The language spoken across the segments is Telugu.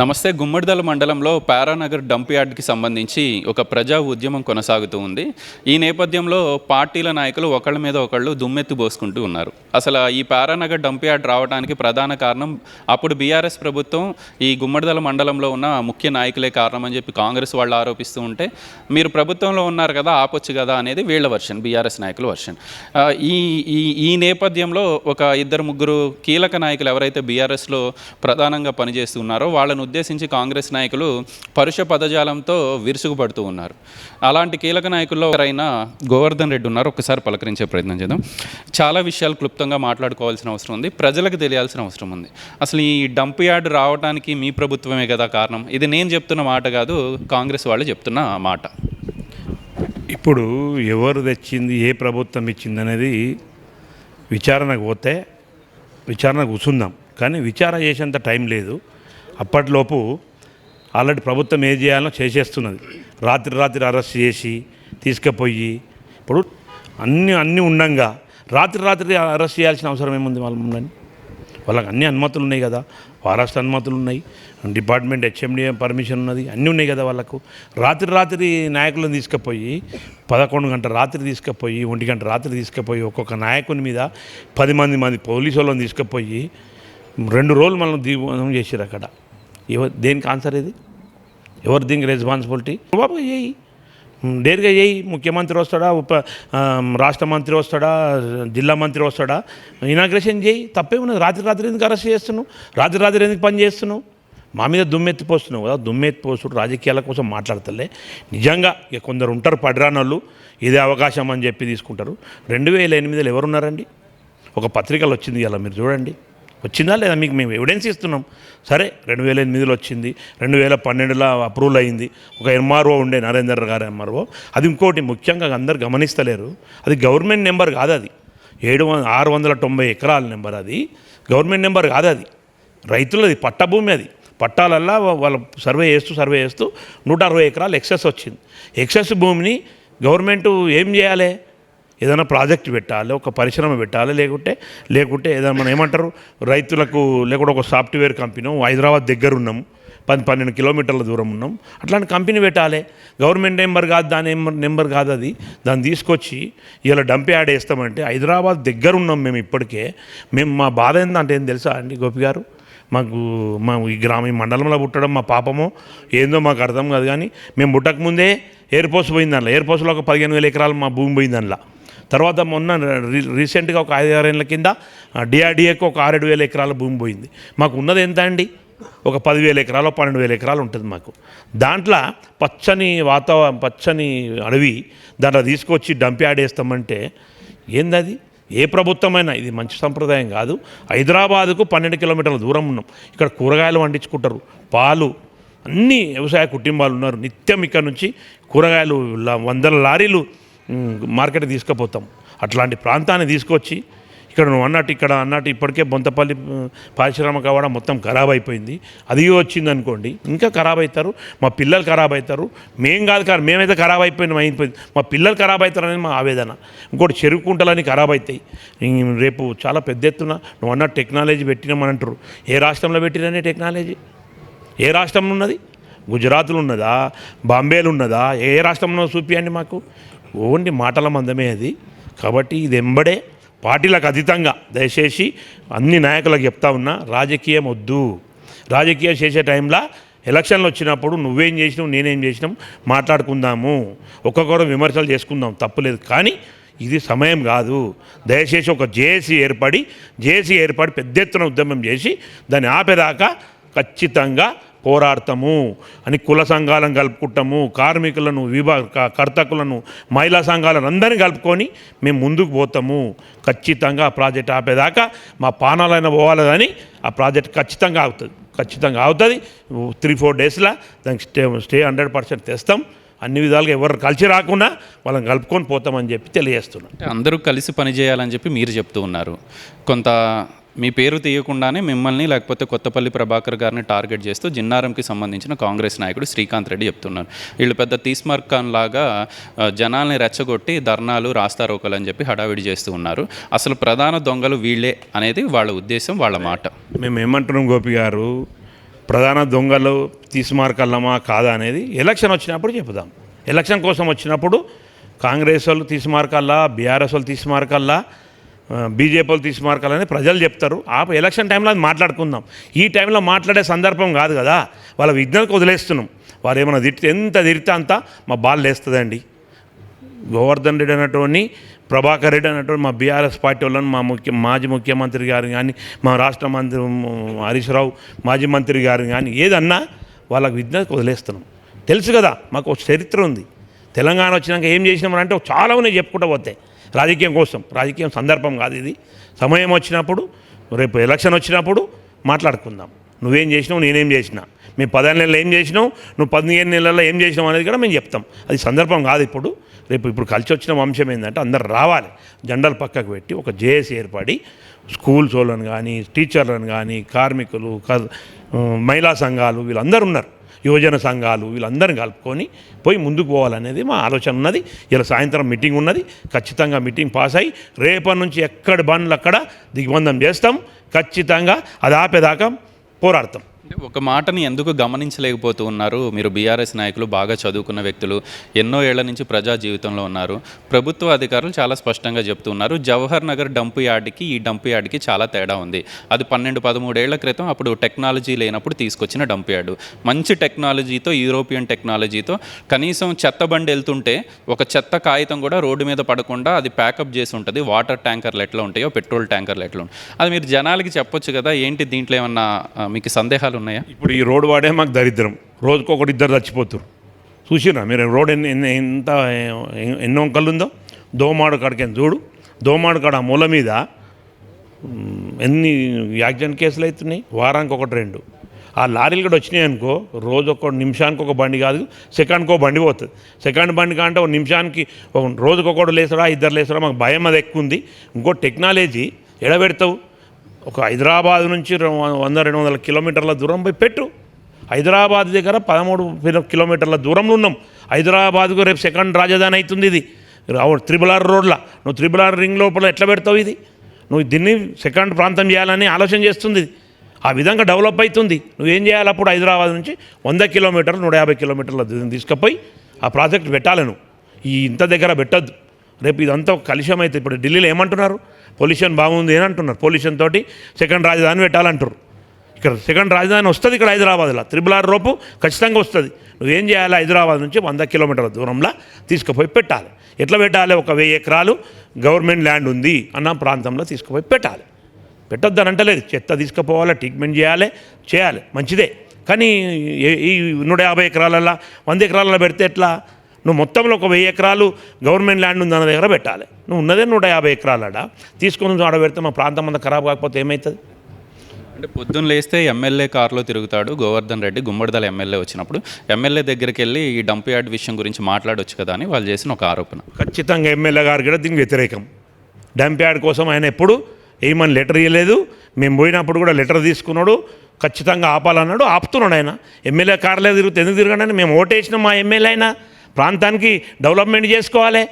నమస్తే గుమ్మడిదల మండలంలో పారానగర్ డంప్ యార్డ్కి సంబంధించి ఒక ప్రజా ఉద్యమం కొనసాగుతూ ఉంది. ఈ నేపథ్యంలో పార్టీల నాయకులు ఒకళ్ళ మీద ఒకళ్ళు దుమ్మెత్తి పోసుకుంటూ ఉన్నారు. అసలు ఈ పారానగర్ డంప్ యార్డ్ రావడానికి ప్రధాన కారణం అప్పుడు బీఆర్ఎస్ ప్రభుత్వం ఈ గుమ్మడిదల మండలంలో ఉన్న ముఖ్య నాయకులే కారణం అని చెప్పి కాంగ్రెస్ వాళ్ళు ఆరోపిస్తూ ఉంటే మీరు ప్రభుత్వంలో ఉన్నారు కదా ఆపొచ్చు కదా అనేది వీళ్ళ వర్షన్ బీఆర్ఎస్ నాయకుల వర్షన్. ఈ ఈ ఈ నేపథ్యంలో ఒక ఇద్దరు ముగ్గురు కీలక నాయకులు ఎవరైతే బీఆర్ఎస్లో ప్రధానంగా పనిచేస్తున్నారో వాళ్ళను ఉద్దేశించి కాంగ్రెస్ నాయకులు పరుష పదజాలంతో విరుసుగుపడుతూ ఉన్నారు. అలాంటి కీలక నాయకుల్లో ఎవరైనా గోవర్ధన్ రెడ్డి ఉన్నారు ఒకసారి పలకరించే ప్రయత్నం చేద్దాం. చాలా విషయాలు క్లుప్తంగా మాట్లాడుకోవాల్సిన అవసరం ఉంది. ప్రజలకు తెలియాల్సిన అవసరం ఉంది. అసలు ఈ డంప్ యార్డ్ రావడానికి మీ ప్రభుత్వమే కదా కారణం? ఇది నేను చెప్తున్న మాట కాదు కాంగ్రెస్ వాళ్ళు చెప్తున్న మాట. ఇప్పుడు ఎవరు తెచ్చింది ఏ ప్రభుత్వం ఇచ్చింది అనేది విచారణకు పోతే విచారణ కూర్చుందాం కానీ విచారణ చేసేంత టైం లేదు. అప్పటిలోపు ఆల్రెడీ ప్రభుత్వం ఏం చేయాలో చేసేస్తున్నది. రాత్రి రాత్రి అరెస్ట్ చేసి తీసుకుపోయి ఇప్పుడు అన్నీ అన్నీ ఉండంగా రాత్రి రాత్రి అరెస్ట్ చేయాల్సిన అవసరం ఏముంది వాళ్ళ ఉందని వాళ్ళకి అన్ని అనుమతులు ఉన్నాయి కదా. ఫారెస్ట్ అనుమతులు ఉన్నాయి. డిపార్ట్మెంట్ హెచ్ఎండిఏ పర్మిషన్ ఉన్నది. అన్నీ ఉన్నాయి కదా వాళ్ళకు. రాత్రి రాత్రి నాయకులను తీసుకుపోయి పదకొండు గంట రాత్రి తీసుకుపోయి ఒంటి గంట రాత్రి తీసుకుపోయి ఒక్కొక్క నాయకుని మీద పది మంది మంది పోలీసు వాళ్ళని తీసుకుపోయి రెండు రోజులు మనం దీపం చేసారు అక్కడ. ఎవరు దేనికి ఆన్సర్ ఇది? ఎవరు దీనికి రెస్పాన్సిబిలిటీ బాబు చేయి నేరుగా చేయి ముఖ్యమంత్రి వస్తాడా? ఉప రాష్ట్ర మంత్రి వస్తాడా? జిల్లా మంత్రి వస్తాడా? ఇనాగ్రేషన్ చేయి. తప్పే ఉన్నది. రాత్రి రాత్రి ఎందుకు అరెస్ట్ చేస్తున్నావు? రాత్రి రాత్రి ఎందుకు పని చేస్తున్నావు? మా మీద దుమ్మెత్తిపోస్తున్నావు కదా. దుమ్మెత్తిపోసుడు రాజకీయాల కోసం మాట్లాడతలే. నిజంగా ఇక కొందరు ఉంటారు పడిరానోళ్ళు. ఇదే అవకాశం అని చెప్పి తీసుకుంటారు. రెండు వేల ఎనిమిదిలో ఎవరున్నారండి? ఒక పత్రికలు వచ్చింది ఇలా మీరు చూడండి. వచ్చిందా లేదా మీకు మేము ఎవిడెన్స్ ఇస్తున్నాం. సరే రెండు వేల ఎనిమిదిలో వచ్చింది రెండు వేల పన్నెండులో అప్రూవల్ అయింది ఒక ఎంఆర్ఓ ఉండే నరేందర్ గారు ఎంఆర్ఓ అది ఇంకోటి ముఖ్యంగా అందరు గమనిస్తలేరు అది గవర్నమెంట్ నెంబర్ కాదు అది. ఏడు వంద ఆరు వందల తొంభై ఎకరాల నెంబర్ అది. గవర్నమెంట్ నెంబర్ కాదు అది. రైతులది పట్టభూమి అది. పట్టాలల్లా వాళ్ళు వాళ్ళ సర్వే చేస్తూ సర్వే చేస్తూ నూట అరవై ఎకరాలు ఎక్సెస్ వచ్చింది. ఎక్సెస్ భూమిని గవర్నమెంట్ ఏం చేయాలి? ఏదైనా ప్రాజెక్ట్ పెట్టాలి ఒక పరిశ్రమ పెట్టాలి లేకుంటే లేకుంటే ఏదైనా మనం ఏమంటారు రైతులకు లేకుంటే ఒక సాఫ్ట్వేర్ కంపెనీ హైదరాబాద్ దగ్గర ఉన్నాం పది పన్నెండు కిలోమీటర్ల దూరం ఉన్నాం అట్లాంటి కంపెనీ పెట్టాలి. గవర్నమెంట్ నెంబర్ కాదు దాని నెంబర్ నెంబర్ కాదు అది. దాన్ని తీసుకొచ్చి ఇలా డంప్ యాడ్ వేస్తామంటే హైదరాబాద్ దగ్గర ఉన్నాం మేము ఇప్పటికే. మేము మా బాధ ఏంటంటే ఏం తెలుసా అండి గోపి గారు? మాకు మా ఈ గ్రామ ఈ మండలంలో పుట్టడం మా పాపమో ఏందో మాకు అర్థం కాదు కానీ మేము పుట్టకముందే ఎయిర్ పోస్ట్ పోయింది దానిలో ఎయిర్ పోస్ట్లో ఒక పదిహేను వేల ఎకరాలు మా భూమి పోయింది దానిలో తర్వాత మొన్న రీసెంట్గా ఒక ఐదు ఆరు ఏళ్ళ కింద డిఆర్డిఏకి ఒక ఆరేడు వేల ఎకరాల భూమి పోయింది. మాకు ఉన్నది ఎంత అండి? ఒక పదివేల ఎకరాలు పన్నెండు వేల ఎకరాలు ఉంటుంది మాకు. దాంట్లో పచ్చని వాతావరణం పచ్చని అడవి దాంట్లో తీసుకొచ్చి డంప్ ఆడేస్తామంటే ఏందది? ఏ ప్రభుత్వమైనా ఇది మంచి సంప్రదాయం కాదు. హైదరాబాదుకు పన్నెండు కిలోమీటర్ల దూరం ఉన్నాం. ఇక్కడ కూరగాయలు పండించుకుంటారు. పాలు అన్ని వ్యవసాయ కుటుంబాలు ఉన్నారు. నిత్యం ఇక్కడ నుంచి కూరగాయలు వందల లారీలు మార్కెట్ తీసుకుపోతాం. అట్లాంటి ప్రాంతాన్ని తీసుకొచ్చి ఇక్కడ నువ్వు అన్నట్టు ఇక్కడ అన్నట్టు ఇప్పటికే బొంతపల్లి పారిశ్రామిక వాడ మొత్తం ఖరాబ్ అయిపోయింది. అది వచ్చింది అనుకోండి ఇంకా ఖరాబ్ అవుతారు. మా పిల్లలు ఖరాబ్ అవుతారు. మేం కాదు కాదు మేమైతే ఖరాబ్ అయిపోయినాం అయిపోయింది. మా పిల్లలు ఖరాబ్ అవుతారనేది మా ఆవేదన. ఇంకోటి చెరుకు కుంటలని ఖరాబ్ అవుతాయి. రేపు చాలా పెద్ద ఎత్తున నువ్వు అన్న టెక్నాలజీ పెట్టినామని అంటారు. ఏ రాష్ట్రంలో పెట్టిరనే టెక్నాలజీ? ఏ రాష్ట్రంలో ఉన్నది? గుజరాత్లో ఉన్నదా? బాంబేలో ఉన్నదా? ఏ రాష్ట్రంలో చూపియండి మాకు. ఓన్లీ మాటల మందమే అది. కాబట్టి ఇది ఎంబడే పార్టీలకు అతీతంగా. దయచేసి అన్ని నాయకులకు చెప్తా ఉన్నా రాజకీయం వద్దు. రాజకీయం చేసే టైంలో ఎలక్షన్లు వచ్చినప్పుడు నువ్వేం చేసినావు నేనేం చేసినాం మాట్లాడుకుందాము. ఒక్కొక్కరు విమర్శలు చేసుకుందాం తప్పులేదు. కానీ ఇది సమయం కాదు. దయచేసి ఒక జేఏసీ ఏర్పడి జేఏసీ ఏర్పడి పెద్ద ఎత్తున ఉద్యమం చేసి దాన్ని ఆపేదాకా ఖచ్చితంగా పోరాడతాము అని కుల సంఘాలను కలుపుకుంటాము కార్మికులను విభా కర్తకులను మహిళా సంఘాలను అందరినీ కలుపుకొని మేము ముందుకు పోతాము. ఖచ్చితంగా ఆ ప్రాజెక్ట్ ఆపేదాకా మా పానాలైన పోవాలని ఆ ప్రాజెక్ట్ ఖచ్చితంగా అవుతుంది. ఖచ్చితంగా అవుతుంది. త్రీ ఫోర్ డేస్లో దానికి స్టే స్టే హండ్రెడ్ పర్సెంట్ తెస్తాం. అన్ని విధాలుగా ఎవరు కలిసి రాకుండా వాళ్ళని కలుపుకొని పోతామని చెప్పి తెలియజేస్తున్నాం అందరూ కలిసి పనిచేయాలని చెప్పి మీరు చెప్తూ ఉన్నారు. కొంత మీ పేరు తీయకుండానే మిమ్మల్ని లేకపోతే కొత్తపల్లి ప్రభాకర్ గారిని టార్గెట్ చేస్తూ జిన్నారంకి సంబంధించిన కాంగ్రెస్ నాయకుడు శ్రీకాంత్ రెడ్డి చెప్తున్నారు. వీళ్ళు పెద్ద తీస్మార్క్ ఖాన్ లాగా జనాల్ని రెచ్చగొట్టి ధర్నాలు రాస్తారోకలు అని చెప్పి హడావిడి చేస్తూ ఉన్నారు. అసలు ప్రధాన దొంగలు వీళ్ళే అనేది వాళ్ళ ఉద్దేశం వాళ్ళ మాట. మేము ఏమంటున్నాం గోపి గారు? ప్రధాన దొంగలు తీసుమార్కల్లమా కాదా అనేది ఎలక్షన్ వచ్చినప్పుడు చెప్దాం ఎలక్షన్ కోసం వచ్చినప్పుడు కాంగ్రెస్ వాళ్ళు తీసుమార్కల్లా బీఆర్ఎస్ వాళ్ళు తీసుమార్కల్లా బీజేపీలు తీసి మార్కాలని ప్రజలు చెప్తారు. ఆ ఎలక్షన్ టైంలో అది మాట్లాడుకుందాం. ఈ టైంలో మాట్లాడే సందర్భం కాదు కదా. వాళ్ళ విజ్ఞానికి వదిలేస్తున్నాం. వారు ఏమైనా తిట్టి ఎంత తిడితే అంత మా బాల్ లేస్తుందండి. గోవర్ధన్ రెడ్డి అనేటువంటి ప్రభాకర్ రెడ్డి అనేటువంటి మా బీఆర్ఎస్ పార్టీ వాళ్ళని మా ముఖ్య మాజీ ముఖ్యమంత్రి గారు కానీ మా రాష్ట్ర మంత్రి హరీష్ రావు మాజీ మంత్రి గారు కానీ ఏదన్నా వాళ్ళకి విజ్ఞతకు వదిలేస్తున్నాం. తెలుసు కదా మాకు ఒక చరిత్ర ఉంది. తెలంగాణ వచ్చినాక ఏం చేసినామని అంటే చాలా ఉన్నాయి చెప్పుకుంటూ పోతే. రాజకీయం కోసం రాజకీయం సందర్భం కాదు ఇది. సమయం వచ్చినప్పుడు రేపు ఎలక్షన్ వచ్చినప్పుడు మాట్లాడుకుందాం. నువ్వేం చేసినావు నేనేం చేసినా. మేము పదిహేను నెలలు ఏం చేసినావు నువ్వు పదిహేను నెలల్లో ఏం చేసినావు అనేది కూడా మేము చెప్తాం. అది సందర్భం కాదు ఇప్పుడు. రేపు ఇప్పుడు కలిసి వచ్చిన వంశం ఏంటంటే అందరు రావాలి. జెండాలు పక్కకు పెట్టి ఒక జేఏసీ ఏర్పడి స్కూల్స్ వాళ్ళని కానీ టీచర్లను కానీ కార్మికులు క- మహిళా సంఘాలు వీళ్ళందరూ ఉన్నారు. యువజన సంఘాలు వీళ్ళందరిని కలుపుకొని పోయి ముందుకు పోవాలనేది మా ఆలోచన ఉన్నది. ఇలా సాయంత్రం మీటింగ్ ఉన్నది. ఖచ్చితంగా మీటింగ్ పాస్ అయ్యి రేపటి నుంచి ఎక్కడ బండ్లు అక్కడ దిగ్బంధం చేస్తాం. ఖచ్చితంగా అది ఆపేదాకా పోరాడతాం. ఒక మాటని ఎందుకు గమనించలేకపోతూ ఉన్నారు? మీరు బీఆర్ఎస్ నాయకులు బాగా చదువుకున్న వ్యక్తులు ఎన్నో ఏళ్ళ నుంచి ప్రజా జీవితంలో ఉన్నారు. ప్రభుత్వ అధికారులు చాలా స్పష్టంగా చెప్తూ ఉన్నారు జవహర్ నగర్ డంపు యార్డ్కి ఈ డంపు యార్డ్కి చాలా తేడా ఉంది. అది పన్నెండు పదమూడేళ్ళ క్రితం అప్పుడు టెక్నాలజీ లేనప్పుడు తీసుకొచ్చిన డంప్ యార్డ్. మంచి టెక్నాలజీతో యూరోపియన్ టెక్నాలజీతో కనీసం చెత్త బండి వెళ్తుంటే ఒక చెత్త కాగితం కూడా రోడ్డు మీద పడకుండా అది ప్యాకప్ చేసి ఉంటుంది. వాటర్ ట్యాంకర్లు ఎట్లా ఉంటాయో పెట్రోల్ ట్యాంకర్లు ఎట్లా ఉంటాయి అది మీరు జనాలకి చెప్పొచ్చు కదా ఏంటి దీంట్లో ఏమన్నా మీకు సందేహాలు ఉన్నాయా ఇప్పుడు ఈ రోడ్డు వాడే మాకు దరిద్రం. రోజుకు ఒకటి ఇద్దరు చచ్చిపోతారు. చూసినా మీరు? రోడ్ ఎన్ని ఎన్ని- ఎంత ఎ- ఎన్ని వంకలు ఉందో దోమాడు కాడికి చూడు. దోమాడు కాడ ఆ మూల మీద ఎన్ని యాక్సిడెంట్ కేసులు అవుతున్నాయి? వారానికి ఒకటి రెండు. ఆ లారీలు కూడా వచ్చినాయి అనుకో రోజు ఒక నిమిషానికి ఒక బండి కాదు సెకండ్కి ఒక బండి పోతుంది. సెకండ్ బండి కంటే ఒక నిమిషానికి ఒక రోజుకి ఇద్దరు లేసరా మాకు భయం అది ఎక్కువ ఉంది ఇంకో టెక్నాలజీ ఎడబెడతావు. ఒక హైదరాబాద్ నుంచి వంద రెండు వందల కిలోమీటర్ల దూరం పోయి పెట్టు. హైదరాబాద్ దగ్గర పదమూడు కిలోమీటర్ల దూరంలో ఉన్నాం. హైదరాబాద్కు రేపు సెకండ్ రాజధాని అవుతుంది ఇది. త్రిబుల్ ఆర్ రోడ్ల. నువ్వు త్రిబుల్ ఆర్ రింగ్ లోపల ఎట్లా పెడతావు ఇది? నువ్వు దీన్ని సెకండ్ ప్రాంతం చేయాలని ఆలోచన చేస్తుంది. ఆ విధంగా డెవలప్ అవుతుంది. నువ్వేం చేయాలి అప్పుడు హైదరాబాద్ నుంచి వంద కిలోమీటర్లు నూట యాభై కిలోమీటర్ల దూరం తీసుకుపోయి ఆ ప్రాజెక్ట్ పెట్టాలి నువ్వు. ఈ ఇంత దగ్గర పెట్టద్దు. రేపు ఇదంతా కలుషమైతే అయితే ఇప్పుడు ఢిల్లీలో ఏమంటున్నారు? పొల్యూషన్ బాగుంది అని అంటున్నారు. పొల్యూషన్ తోటి సెకండ్ రాజధాని పెట్టాలంటారు ఇక్కడ సెకండ్ రాజధాని వస్తుంది ఇక్కడ హైదరాబాద్లో. త్రిబుల్ ఆర్ రోపు ఖచ్చితంగా వస్తుంది. నువ్వేం చేయాలి? హైదరాబాద్ నుంచి వంద కిలోమీటర్ల దూరంలో తీసుకుపోయి పెట్టాలి. ఎట్లా పెట్టాలి? ఒక వెయ్యి ఎకరాలు గవర్నమెంట్ ల్యాండ్ ఉంది అన్న ప్రాంతంలో తీసుకుపోయి పెట్టాలి. పెట్టొద్దని అంటలేదు. చెత్త తీసుకుపోవాలి ట్రీట్మెంట్ చేయాలి చేయాలి. మంచిదే. కానీ ఏ- ఈ నూట యాభై ఎకరాలల్లో వంద ఎకరాలలో పెడితే ఎట్లా? నువ్వు మొత్తంలో ఒక వెయ్యి ఎకరాలు గవర్నమెంట్ ల్యాండ్ ఉంది అన్న దగ్గర పెట్టాలి. నువ్వు ఉన్నదే నూట యాభై ఎకరాలడ? తీసుకొని ఆడ పెడితే మా ప్రాంతం అంతా ఖరాబ్ కాకపోతే ఏమవుతుంది అంటే పొద్దున్న లేస్తే ఎమ్మెల్యే కారులో తిరుగుతాడు గోవర్ధన్ రెడ్డి గుమ్మడిదల ఎమ్మెల్యే వచ్చినప్పుడు. ఎమ్మెల్యే దగ్గరికి వెళ్ళి ఈ డంప్ యార్డ్ విషయం గురించి మాట్లాడొచ్చు కదా అని వాళ్ళు చేసిన ఒక ఆరోపణ. ఖచ్చితంగా ఎమ్మెల్యే గారు కూడా దీనికి వ్యతిరేకం. డంప్ యార్డ్ కోసం ఆయన ఎప్పుడు ఏమని లెటర్ ఇవ్వలేదు మేము పోయినప్పుడు కూడా లెటర్ తీసుకున్నాడు ఖచ్చితంగా ఆపాలన్నాడు ఆపుతున్నాడు ఆయన. ఎమ్మెల్యే కార్లే తిరుగుతూ ఎందుకు తిరగండి మేము ఓటేసిన మా ఎమ్మెల్యే అయినా. ప్రాంతానికి డెవలప్మెంట్ చేసుకోవాలి.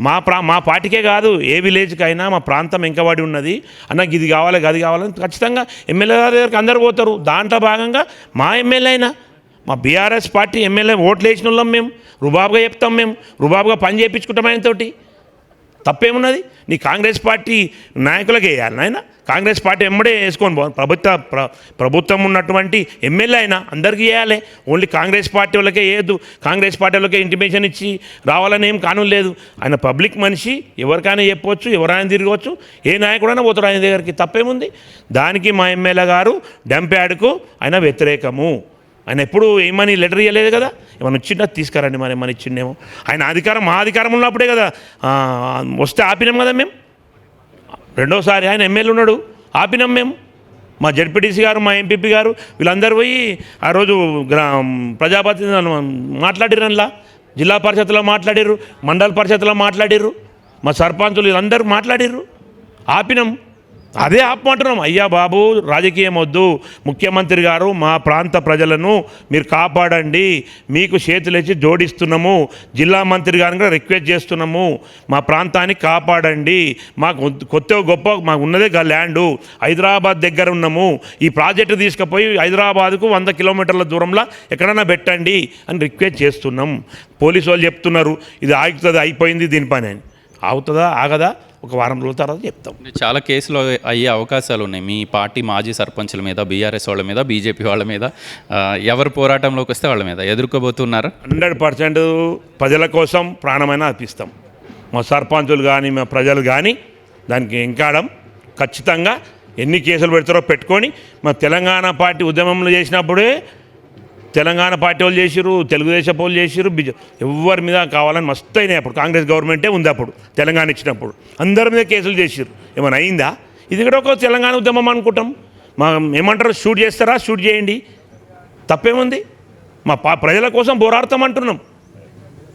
మా ప్రా మా పార్టీకే కాదు ఏ విలేజ్కి అయినా మా ప్రాంతం వెంకబడి ఉన్నది. అన్న ఇది కావాలి అది కావాలని ఖచ్చితంగా ఎమ్మెల్యే గారి దగ్గరికి అందరు పోతారు. దాంట్లో భాగంగా మా ఎమ్మెల్యే అయినా మా బీఆర్ఎస్ పార్టీ ఎమ్మెల్యే ఓట్లు వేసిన వాళ్ళం మేము. రుబాబుగా చెప్తాం మేము. రుబాబుగా పని చేయించుకుంటాం ఆయనతోటి. తప్పేమున్నది? నీ కాంగ్రెస్ పార్టీ నాయకులకే వేయాలి నాయన. కాంగ్రెస్ పార్టీ ఎమ్మడే వేసుకొని పో ప్రభుత్వ ప్ర ప్రభుత్వం ఉన్నటువంటి ఎమ్మెల్యే అయినా అందరికీ వేయాలి ఓన్లీ కాంగ్రెస్ పార్టీ వాళ్ళకే వేయద్దు కాంగ్రెస్ పార్టీ వాళ్ళకే ఇంటిమేషన్ ఇచ్చి రావాలని ఏం కాను లేదు. ఆయన పబ్లిక్ మనిషి ఎవరికైనా చెప్పవచ్చు ఎవరైనా తిరగవచ్చు ఏ నాయకుడైనా పోతాడు ఆయన దగ్గరికి. తప్పేముంది? దానికి మా ఎమ్మెల్యే గారు డంప్ ఆయన వ్యతిరేకము. ఆయన ఎప్పుడు ఏమని లెటర్ ఇవ్వలేదు కదా? ఏమైనా వచ్చిందా తీసుకురండి మరి ఏమైనా ఇచ్చిండేమో. ఆయన అధికారం మా అధికారం ఉన్నప్పుడే కదా వస్తే ఆపినాం కదా మేము? రెండోసారి ఆయన ఎమ్మెల్యే ఉన్నాడు. ఆపినాం మేము. మా జడ్పీటీసీ గారు మా ఎంపీపీ గారు వీళ్ళందరూ పోయి ఆ రోజు గ్రా ప్రజాపతి అందులో జిల్లా పరిషత్లో మాట్లాడిర్రు మండల పరిషత్లో మాట్లాడిర్రు. మా సర్పంచులు వీళ్ళందరూ మాట్లాడిర్రు. ఆపినాం. అదే ఆపమంటున్నాం. అయ్యా బాబు రాజకీయం వద్దు. ముఖ్యమంత్రి గారు మా ప్రాంత ప్రజలను మీరు కాపాడండి. మీకు చేతులెచ్చి జోడిస్తున్నాము. జిల్లా మంత్రి గారిని కూడా రిక్వెస్ట్ చేస్తున్నాము. మా ప్రాంతాన్ని కాపాడండి. మాకు కొత్త గొప్ప మాకు ఉన్నదే ల్యాండు. హైదరాబాద్ దగ్గర ఉన్నాము. ఈ ప్రాజెక్టు తీసుకుపోయి హైదరాబాద్కు వంద కిలోమీటర్ల దూరంలో ఎక్కడైనా పెట్టండి అని రిక్వెస్ట్ చేస్తున్నాం. పోలీసు వాళ్ళు చెప్తున్నారు. ఇది ఆగుతుంది అయిపోయింది దీని పని అని. అవుతుందా ఆగదా? ఒక వారం రోజుల తర్వాత చెప్తాం. చాలా కేసులు అయ్యే అవకాశాలు ఉన్నాయి. మీ పార్టీ మాజీ సర్పంచుల మీద బీఆర్ఎస్ వాళ్ళ మీద బీజేపీ వాళ్ళ మీద ఎవరు పోరాటంలోకి వస్తే వాళ్ళ మీద ఎదుర్కోబోతున్నారా? హండ్రెడ్ పర్సెంట్ ప్రజల కోసం ప్రాణమైనా అర్పిస్తాం. మా సర్పంచులు కానీ మా ప్రజలు కానీ దానికి ఎంకాడం. ఖచ్చితంగా ఎన్ని కేసులు పెడతారో పెట్టుకొని మా తెలంగాణ పార్టీ ఉద్యమంలో చేసినప్పుడే తెలంగాణ పార్టీ వాళ్ళు చేసిరు తెలుగుదేశం వాళ్ళు చేసిరు బీజే ఎవరి మీద కావాలని మస్తు అయినాయి అప్పుడు. కాంగ్రెస్ గవర్నమెంటే ఉంది అప్పుడు తెలంగాణ ఇచ్చినప్పుడు. అందరి మీద కేసులు చేసిరు ఏమైనా అయిందా? ఇది కూడా ఒక తెలంగాణ ఉద్యమం అనుకుంటాం. మా ఏమంటారు? షూట్ చేస్తారా? షూట్ చేయండి. తప్పేముంది? మా పా ప్రజల కోసం పోరాడతాం అంటున్నాం.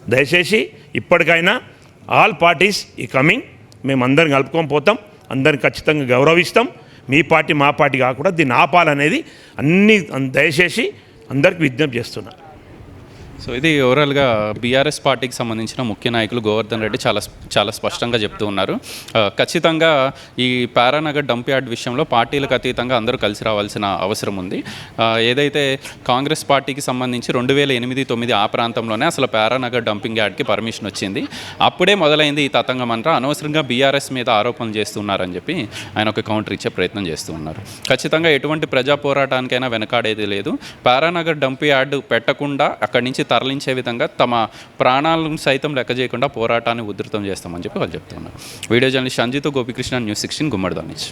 దయచేసి ఇప్పటికైనా ఆల్ పార్టీస్ ఈ కమింగ్. మేము అందరిని కలుపుకొని పోతాం. అందరిని ఖచ్చితంగా గౌరవిస్తాం. మీ పార్టీ మా పార్టీ కాకుండా దీన్ని ఆపాలనేది అన్ని దయచేసి అందరికి విజ్ఞప్తి చేస్తున్నా. సో ఇది ఓవరాల్గా బీఆర్ఎస్ పార్టీకి సంబంధించిన ముఖ్య నాయకులు గోవర్ధన్ రెడ్డి చాలా చాలా స్పష్టంగా చెప్తూ ఉన్నారు. Uh, ఖచ్చితంగా ఈ పారానగర్ డంప్ యార్డ్ విషయంలో పార్టీలకు అతీతంగా అందరూ కలిసి రావాల్సిన అవసరం ఉంది. Uh, ఏదైతే కాంగ్రెస్ పార్టీకి సంబంధించి రెండు వేల ఎనిమిది తొమ్మిది ఆ ప్రాంతంలోనే అసలు పారానగర్ డంపింగ్ యార్డ్కి పర్మిషన్ వచ్చింది. అప్పుడే మొదలైంది ఈ తతంగం అంతా. అనవసరంగా బీఆర్ఎస్ మీద ఆరోపణలు చేస్తున్నారని చెప్పి ఆయన ఒక కౌంటర్ ఇచ్చే ప్రయత్నం చేస్తూ ఉన్నారు. ఖచ్చితంగా ఎటువంటి ప్రజా పోరాటానికైనా వెనకాడేది లేదు. పారానగర్ డంప్ యార్డ్ పెట్టకుండా అక్కడి నుంచి తరలించే విధంగా తమ ప్రాణాలను సైతం లెక్క చేయకుండా పోరాటాన్ని ఉధృతం చేస్తామని చెప్పి వాళ్ళు చెప్తున్నారు. Video journalist Sanjith Gopikrishna news sixteen గుమ్మడిదాన్ నుంచి